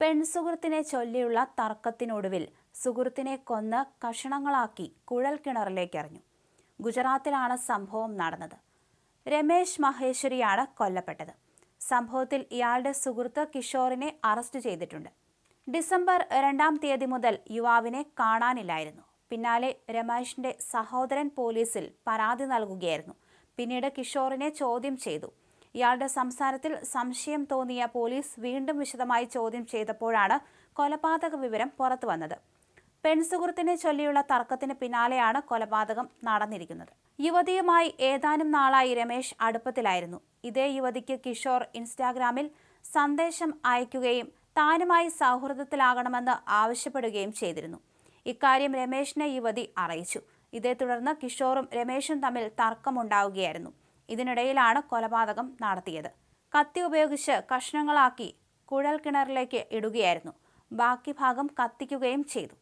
പെൺസുഹൃത്തിനെ ചൊല്ലിയുള്ള തർക്കത്തിനൊടുവിൽ സുഹൃത്തിനെ കൊന്ന് കഷണങ്ങളാക്കി കുഴൽ കിണറിലേക്ക് എറിഞ്ഞു ഗുജറാത്തിലാണ് സംഭവം നടന്നത്. രമേശ് മഹേശ്വരിയാണ് കൊല്ലപ്പെട്ടത്. സംഭവത്തിൽ ഇയാളുടെ സുഹൃത്ത് കിഷോറിനെ അറസ്റ്റ് ചെയ്തിട്ടുണ്ട്. ഡിസംബർ രണ്ടാം തീയതി മുതൽ യുവാവിനെ കാണാനില്ലായിരുന്നു. പിന്നാലെ രമേശിന്റെ സഹോദരൻ പോലീസിൽ പരാതി നൽകുകയായിരുന്നു. പിന്നീട് കിഷോറിനെ ചോദ്യം ചെയ്തു. ഇയാളുടെ സംസാരത്തിൽ സംശയം തോന്നിയ പോലീസ് വീണ്ടും വിശദമായി ചോദ്യം ചെയ്തപ്പോഴാണ് കൊലപാതക വിവരം പുറത്തുവന്നത് പെൺസുഹൃത്തിനെ ചൊല്ലിയുള്ള തർക്കത്തിന് പിന്നാലെയാണ് കൊലപാതകം നടന്നിരിക്കുന്നത്. യുവതിയുമായി ഏതാനും നാളായി രമേശ് അടുപ്പത്തിലായിരുന്നു. ഇതേ യുവതിക്ക് കിഷോർ ഇൻസ്റ്റാഗ്രാമിൽ സന്ദേശം അയക്കുകയും താനുമായി സൗഹൃദത്തിലാകണമെന്ന് ആവശ്യപ്പെടുകയും ചെയ്തിരുന്നു. ഇക്കാര്യം രമേശിനെ യുവതി അറിയിച്ചു. ഇതേ തുടർന്ന് കിഷോറും രമേശും തമ്മിൽ തർക്കമുണ്ടാവുകയായിരുന്നു. ഇതിനിടയിലാണ് കൊലപാതകം നടത്തിയത്. കത്തി ഉപയോഗിച്ച് കഷ്ണങ്ങളാക്കി കുഴൽ കിണറിലേക്ക് ഇടുകയായിരുന്നു. ബാക്കി ഭാഗം കത്തിക്കുകയും ചെയ്തു.